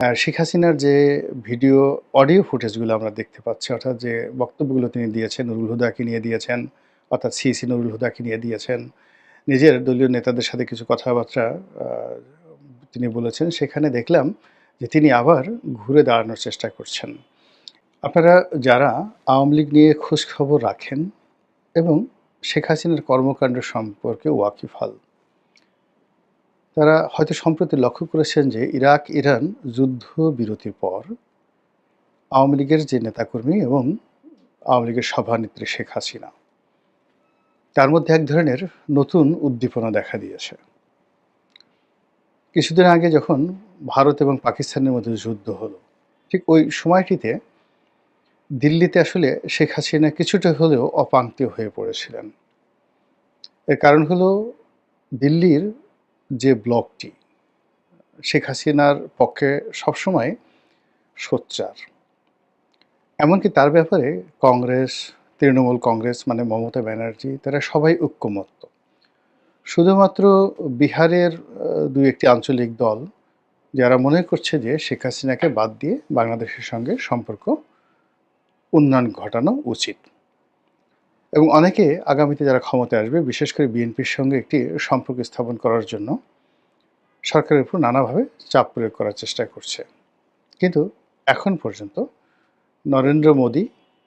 শেখ হাসিনার যে video audio ফুটেজগুলো আমরা দেখতে পাচ্ছি, অর্থাৎ যে বক্তব্যগুলো তিনি দিয়েছেন, নুরুল হুদাকে নিয়ে দিয়েছেন, অর্থাৎ সিসি নুরুল হুদাকে নিয়ে দিয়েছেন, নিজের দলীয় নেতাদের সাথে কিছু কথাবার্তা তিনি বলেছেন, সেখানে দেখলাম যে তিনি আবার ঘুরে দাঁড়ানোর চেষ্টা করছেন। আপনারা যারা আওয়ামী লীগ নিয়ে খোঁজ খবর রাখেন এবং শেখ হাসিনার কর্মকাণ্ড সম্পর্কে ওয়াকিফ ওয়াকিফাল তারা হয়তো সম্প্রতি লক্ষ্য করেছেন যে ইরাক, ইরান যুদ্ধ বিরতির পর আওয়ামী লীগের যে নেতাকর্মী এবং আওয়ামী লীগের সভানেত্রী শেখ হাসিনা, তার মধ্যে এক ধরনের নতুন উদ্দীপনা দেখা দিয়েছে। কিছুদিন আগে যখন ভারত এবং পাকিস্তানের মধ্যে যুদ্ধ হলো, ঠিক ওই সময়টিতে দিল্লিতে আসলে শেখ হাসিনা কিছুটা হলেও অপাঙ্ক্তি হয়ে পড়েছিলেন। এর কারণ হলো দিল্লির ব্লকটি, শেখ হাসিনার পক্ষে সবসময় সোচ্চার। এমনকি তার ব্যাপারে কংগ্রেস, তৃণমূল কংগ্রেস মানে মমতা ব্যানার্জি, তারা সবাই ঐক্যমত্য। শুধুমাত্র বিহারের দুই একটি আঞ্চলিক দল, যারা মনে করছে যে শেখ হাসিনাকে বাদ দিয়ে বাংলাদেশের সঙ্গে সম্পর্ক উন্নয়ন ঘটানো উচিত। এবং অনেকে আগামীতে যারা ক্ষমতায় আসবে, বিশেষ করে বিএনপির সঙ্গে একটি সম্পর্ক স্থাপন করার জন্য সরকারের উপর নানাভাবে চাপ প্রয়োগ করার চেষ্টা করছে। কিন্তু এখন পর্যন্ত নরেন্দ্র মোদী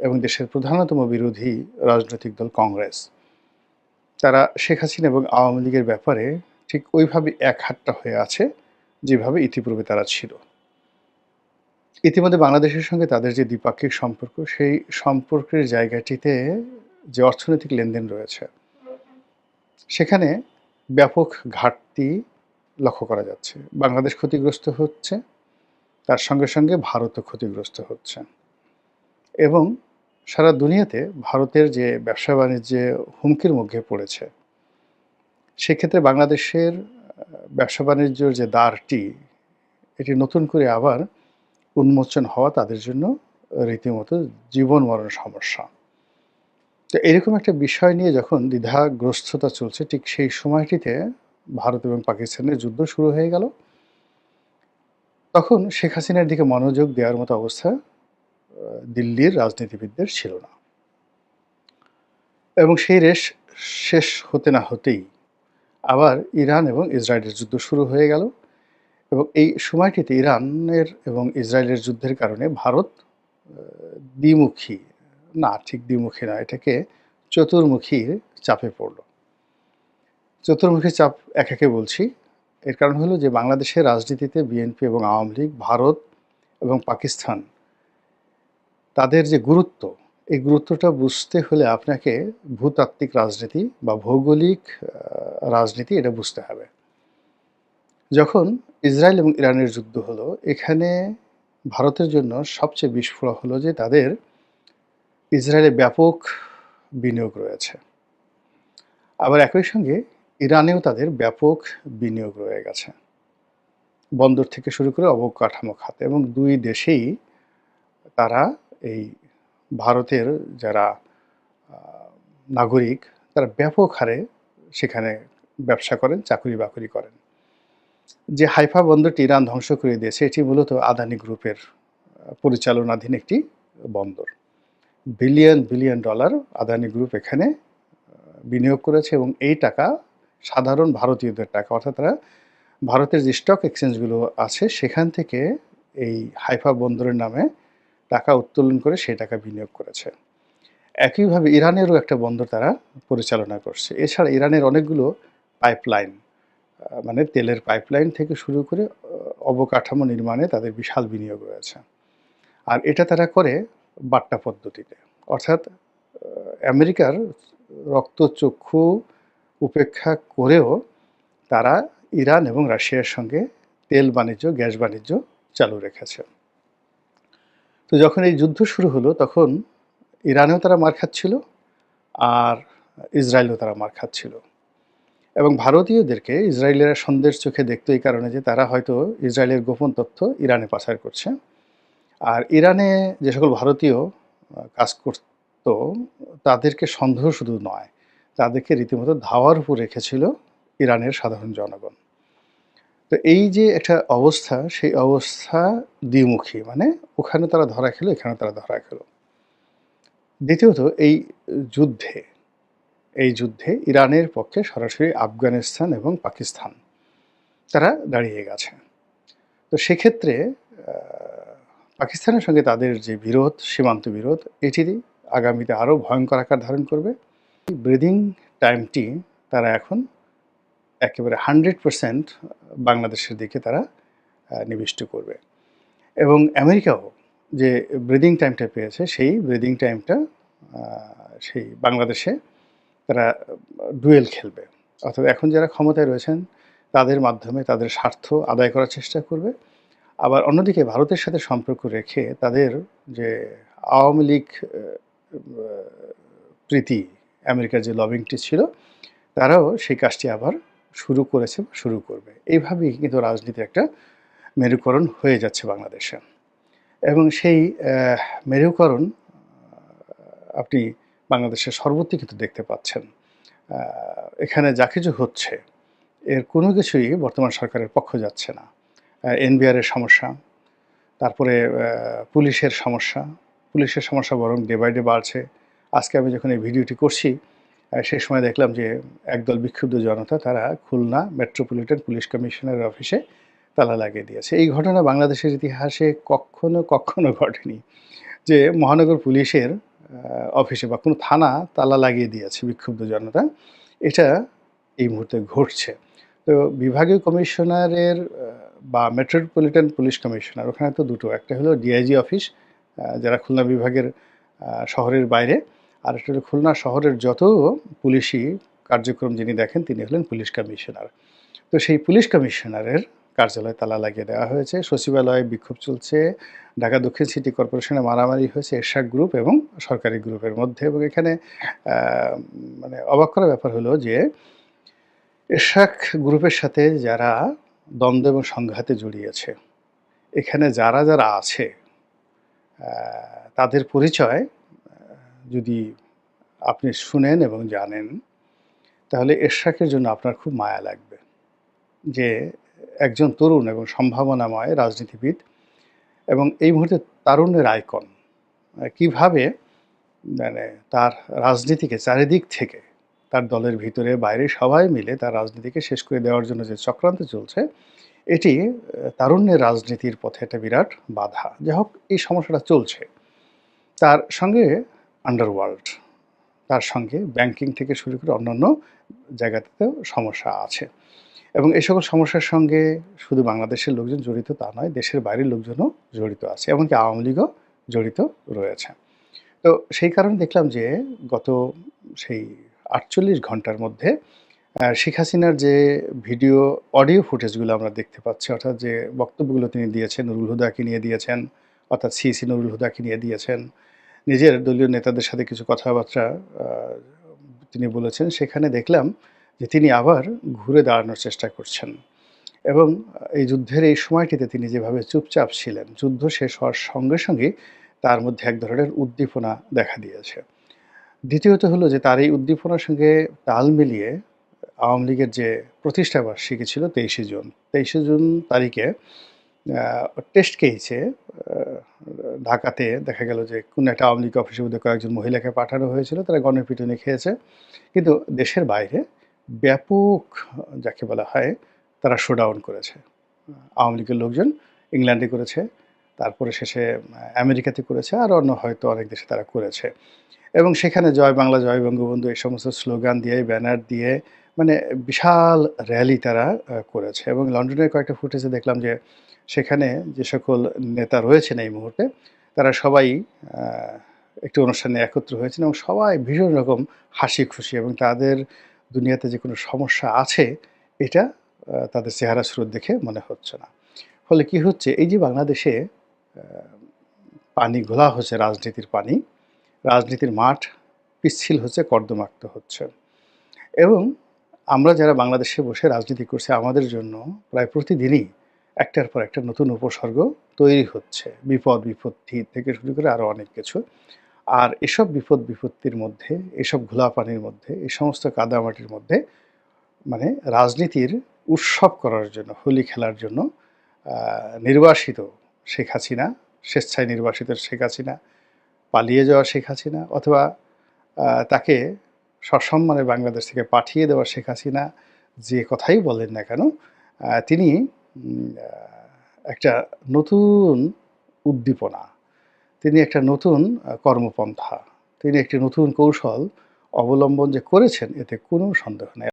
এবং দেশের প্রধানতম বিরোধী রাজনৈতিক দল কংগ্রেস, তারা শেখ হাসিনা এবং আওয়ামী লীগের ব্যাপারে ঠিক ওইভাবে এক হাতটা হয়ে আছে যেভাবে ইতিপূর্বে তারা ছিল। ইতিমধ্যে বাংলাদেশের সঙ্গে তাদের যে দ্বিপাক্ষিক সম্পর্ক, সেই সম্পর্কের জায়গাটিতে যে অর্থনৈতিক লেনদেন রয়েছে, সেখানে ব্যাপক ঘাটতি লক্ষ্য করা যাচ্ছে। বাংলাদেশ ক্ষতিগ্রস্ত হচ্ছে, তার সঙ্গে সঙ্গে ভারতও ক্ষতিগ্রস্ত হচ্ছে। এবং সারা দুনিয়াতে ভারতের যে ব্যবসা বাণিজ্যে হুমকির মুখে পড়েছে, সেক্ষেত্রে বাংলাদেশের ব্যবসা বাণিজ্যর যে দ্বারটি, এটি নতুন করে আবার উন্মোচন হওয়া তাদের জন্য রীতিমতো জীবন মরণ সমস্যা। তো এরকম একটা বিষয় নিয়ে যখন দ্বিধাগ্রস্ততা চলছে, ঠিক সেই সময়টিতে ভারত এবং পাকিস্তানের যুদ্ধ শুরু হয়ে গেল। তখন শেখ হাসিনার দিকে মনোযোগ দেওয়ার মতো অবস্থা দিল্লির রাজনীতিবিদদের ছিল না। এবং সেই রেশ শেষ হতে না হতেই আবার ইরান এবং ইসরায়েলের যুদ্ধ শুরু হয়ে গেল। এবং এই সময়টিতে ইরানের এবং ইসরায়েলের যুদ্ধের কারণে ভারত দ্বিমুখী না, ঠিক দ্বিমুখী না, এটাকে চতুর্মুখী চাপে পড়ল। চতুর্মুখী চাপ এক একে বলছি। এর কারণ হলো যে বাংলাদেশের রাজনীতিতে বিএনপি এবং আওয়ামী লীগ, ভারত এবং পাকিস্তান তাদের যে গুরুত্ব, এই গুরুত্বটা বুঝতে হলে আপনাকে ভূতাত্ত্বিক রাজনীতি বা ভৌগোলিক রাজনীতি এটা বুঝতে হবে। যখন ইসরায়েল এবং ইরানের যুদ্ধ হলো, এখানে ভারতের জন্য সবচেয়ে বিস্ফোরক হলো যে তাদের ইসরায়েলে ব্যাপক বিনিয়োগ রয়েছে। আবার একই সঙ্গে ইরানেও তাদের ব্যাপক বিনিয়োগ রয়ে গেছে। বন্দর থেকে শুরু করে অবকাঠামো খাতে এবং দুই দেশেই তারা এই ভারতের যারা নাগরিক, তারা ব্যাপক হারে সেখানে ব্যবসা করেন চাকরি বাকরি করেন। যে হাইফা বন্দরটি ইরান ধ্বংস করে দিয়েছে, এটি মূলত আদানি গ্রুপের পরিচালনাধীন একটি বন্দর। Billion billion dollar Adani group এখানে বিনিয়োগ করেছে এবং এই টাকা সাধারণ ভারতীয়দের টাকা, অর্থাৎ তারা ভারতের যে স্টক এক্সচেঞ্জগুলো আছে, সেখান থেকে এই হাইফা বন্দরের নামে টাকা উত্তোলন করে সেই টাকা বিনিয়োগ করেছে। একইভাবে ইরানেরও একটা বন্দর তারা পরিচালনা করছে। এছাড়া ইরানের অনেকগুলো পাইপলাইন মানে তেলের পাইপলাইন থেকে শুরু করে অবকাঠামো নির্মাণে তাদের বিশাল বিনিয়োগ রয়েছে। আর এটা তারা করে বাট্টা পদ্ধতিতে। অর্থাৎ আমেরিকার রক্তচক্ষু উপেক্ষা করেও তারা ইরান এবং রাশিয়ার সঙ্গে তেল বাণিজ্য, গ্যাস বাণিজ্য চালু রেখেছে। তো যখন এই যুদ্ধ শুরু হলো, তখন ইরানেও তারা মার খাচ্ছিল আর ইসরায়েলও তারা মার খাচ্ছিল। এবং ভারতীয়দেরকে ইসরায়েলেরা সন্দেহের চোখে দেখতো এই কারণে যে তারা হয়তো ইসরায়েলের গোপন তথ্য ইরানে পাচার করছে। আর ইরানে যে সকল ভারতীয় কাজ করত, তাদেরকে সন্দেহ শুধু নয়, তাদেরকে রীতিমতো ধাওয়ার উপর রেখেছিল ইরানের সাধারণ জনগণ। তো এই যে একটা অবস্থা, সেই অবস্থা দ্বিমুখী মানে ওখানে তারা ধরা খেলো, এখানে তারা ধরা খেলো। দ্বিতীয়ত, এই যুদ্ধে এই যুদ্ধে ইরানের পক্ষে সরাসরি আফগানিস্তান এবং পাকিস্তান, তারা দাঁড়িয়ে গেছে। তো সেক্ষেত্রে পাকিস্তানের সঙ্গে তাদের যে বিরোধ, সীমান্ত বিরোধ, এটি আগামীতে আরও ভয়ঙ্কর আকার ধারণ করবে। ব্রিদিং টাইমটি তারা এখন একেবারে হান্ড্রেড পারসেন্ট বাংলাদেশের দিকে তারা নিবিষ্ট করবে। এবং আমেরিকাও যে ব্রিদিং টাইমটা পেয়েছে, সেই ব্রিদিং টাইমটা সেই বাংলাদেশে তারা ডুয়েল খেলবে। অর্থাৎ এখন যারা ক্ষমতায় রয়েছেন, তাদের মাধ্যমে তাদের স্বার্থ আদায় করার চেষ্টা করবে। আবার অন্যদিকে ভারতের সাথে সম্পর্ক রেখে তাদের যে আওয়ামী লীগ প্রীতি, আমেরিকার যে লবিংটি ছিল, তারাও সেই কাজটি আবার শুরু করেছে শুরু করবে। এইভাবেই কিন্তু রাজনীতির একটা মেরুকরণ হয়ে যাচ্ছে বাংলাদেশে। এবং সেই মেরুকরণ আপনি বাংলাদেশের সর্বত্রই কিন্তু দেখতে পাচ্ছেন। এখানে যা কিছু হচ্ছে, এর কোনো কিছুই বর্তমান সরকারের পক্ষ যাচ্ছে না। এনবিআর এর সমস্যা, তারপরে পুলিশের সমস্যা। পুলিশের সমস্যা বরং ডে বাই ডে বাড়ছে। আজকে আমি যখন এই ভিডিওটি করছি সেই সময় দেখলাম যে একদল বিক্ষুব্ধ জনতা, তারা খুলনা মেট্রোপলিটন পুলিশ কমিশনারের অফিসে তালা লাগিয়ে দিয়েছে। এই ঘটনা বাংলাদেশের ইতিহাসে কখনো কখনো ঘটেনি যে মহানগর পুলিশের অফিসে বা কোনো থানা তালা লাগিয়ে দিয়েছে বিক্ষুব্ধ জনতা। এটা এই মুহূর্তে ঘটছে। তো বিভাগীয় কমিশনারের বা মেট্রোপলিটন পুলিশ কমিশনার, ওখানে তো দুটো, একটা হলো ডিআইজি অফিস যারা খুলনা বিভাগের শহরের বাইরে, আর একটা হলো খুলনা শহরের যত পুলিশি কার্যক্রম যিনি দেখেন, তিনি হলেন পুলিশ কমিশনার। তো সেই পুলিশ কমিশনারের কার্যালয়ে তালা লাগিয়ে দেওয়া হয়েছে, সচিবালয়ে বিক্ষোভ চলছে, ঢাকা দক্ষিণ সিটি কর্পোরেশনে মারামারি হয়েছে এরশাক গ্রুপ এবং সরকারি গ্রুপের মধ্যে, এবং এখানে মানে অবাক করার ব্যাপার হলো যে এরশাক গ্রুপের সাথে যারা দ্বন্দ্ব এবং সংঘাতে জড়িয়েছে, এখানে যারা যারা আছে তাদের পরিচয় যদি আপনি শুনেন এবং জানেন, তাহলে এরশাকের জন্য আপনার খুব মায়া লাগবে যে একজন তরুণ এবং সম্ভাবনাময় রাজনীতিবিদ এবং এই মুহূর্তে তারুণ্যের আইকন কীভাবে মানে তার রাজনীতিকে চারিদিক থেকে তার দলের ভিতরে বাইরে সবাই মিলে তার রাজনীতিকে শেষ করে দেওয়ার জন্য যে চক্রান্ত চলছে, এটি তারুণ্যের রাজনীতির পথে একটা বিরাট বাধা। যাই হোক, এই সমস্যাটা চলছে। তার সঙ্গে আন্ডারওয়ার্ল্ড তার সঙ্গে ব্যাংকিং থেকে শুরু করে অন্যান্য জায়গাতেও সমস্যা আছে। এবং এই সকল সমস্যার সঙ্গে শুধু বাংলাদেশের লোকজন জড়িত তা নয়, দেশের বাইরের লোকজনও জড়িত আছে, এমনকি আওয়ামী লীগও জড়িত রয়েছে। তো সেই কারণে দেখলাম যে গত সেই আটচল্লিশ ঘণ্টার মধ্যে শেখ হাসিনার যে ভিডিও, অডিও ফুটেজগুলো আমরা দেখতে পাচ্ছি, অর্থাৎ যে বক্তব্যগুলো তিনি দিয়েছেন, নুরুল হুদাকে নিয়ে দিয়েছেন, অর্থাৎ সিসি নুরুল হুদাকে নিয়ে দিয়েছেন, নিজের দলীয় নেতাদের সাথে কিছু কথাবার্তা তিনি বলেছেন, সেখানে দেখলাম যে তিনি আবার ঘুরে দাঁড়ানোর চেষ্টা করছেন। এবং এই যুদ্ধের এই সময়টিতে তিনি যেভাবে চুপচাপ ছিলেন, যুদ্ধ শেষ হওয়ার সঙ্গে সঙ্গে তার মধ্যে এক ধরনের উদ্দীপনা দেখা দিয়েছে। দ্বিতীয়ত হলো যে তার এই উদ্দীপনার সঙ্গে তাল মিলিয়ে আওয়ামী লীগের যে প্রতিষ্ঠা বার্ষিকী ছিল তেইশে জুন তেইশে জুন তারিখে টেস্ট কেসে ঢাকাতে দেখা গেল যে কোনো একটা আওয়ামী লীগ অফিসের মধ্যে কয়েকজন মহিলাকে পাঠানো হয়েছিল, তারা গণপিটুনি খেয়েছে। কিন্তু দেশের বাইরে ব্যাপক, যাকে বলা হয়, তারা শোডাউন করেছে। আওয়ামী লীগের লোকজন ইংল্যান্ডে করেছে, তারপরে শেষে আমেরিকাতে করেছে, আর অন্য হয়তো অনেক দেশে তারা করেছে। এবং সেখানে জয় বাংলা, জয় বঙ্গবন্ধু এই সমস্ত স্লোগান দিয়ে ব্যানার দিয়ে মানে বিশাল র্যালি তারা করেছে। এবং লন্ডনের কয়েকটা ফুটেজে দেখলাম যে সেখানে যে সকল নেতা রয়েছেন এই মুহূর্তে, তারা সবাই একটি অনুষ্ঠানে একত্র হয়েছেন এবং সবাই ভীষণ রকম হাসি খুশি এবং তাদের দুনিয়াতে যে কোনো সমস্যা আছে, এটা তাদের চেহারা স্রোত দেখে মনে হচ্ছে না। ফলে কি হচ্ছে, এই যে বাংলাদেশে পানি, ঘোলা হচ্ছে, রাজনীতির পানি রাজনীতির মাঠ পিচ্ছিল হচ্ছে, কর্দমাক্ত হচ্ছে। এবং আমরা যারা বাংলাদেশে বসে রাজনীতি করছি, আমাদের জন্য প্রায় প্রতিদিনই একটার পর একটা নতুন উপসর্গ তৈরি হচ্ছে। বিপদ, বিপত্তি থেকে শুরু করে আরও অনেক কিছু। আর এসব বিপদ, বিপত্তির মধ্যে, এসব ঘোলা পানির মধ্যে, এই সমস্ত কাদামাটির মধ্যে মানে রাজনীতির উৎসব করার জন্য, হোলি খেলার জন্য নির্বাসিত শেখ হাসিনা, স্বেচ্ছায় নির্বাসিত শেখ হাসিনা পালিয়ে যাওয়া শেখ হাসিনা অথবা তাকে সসম্মানে বাংলাদেশ থেকে পাঠিয়ে দেওয়া শেখ হাসিনা যে কথাই বলেন না কেন তিনি একটা নতুন উদ্দীপনা, তিনি একটা নতুন কর্মপন্থা, তিনি একটি নতুন কৌশল অবলম্বন যে করেছেন, এতে কোনো সন্দেহ নেই।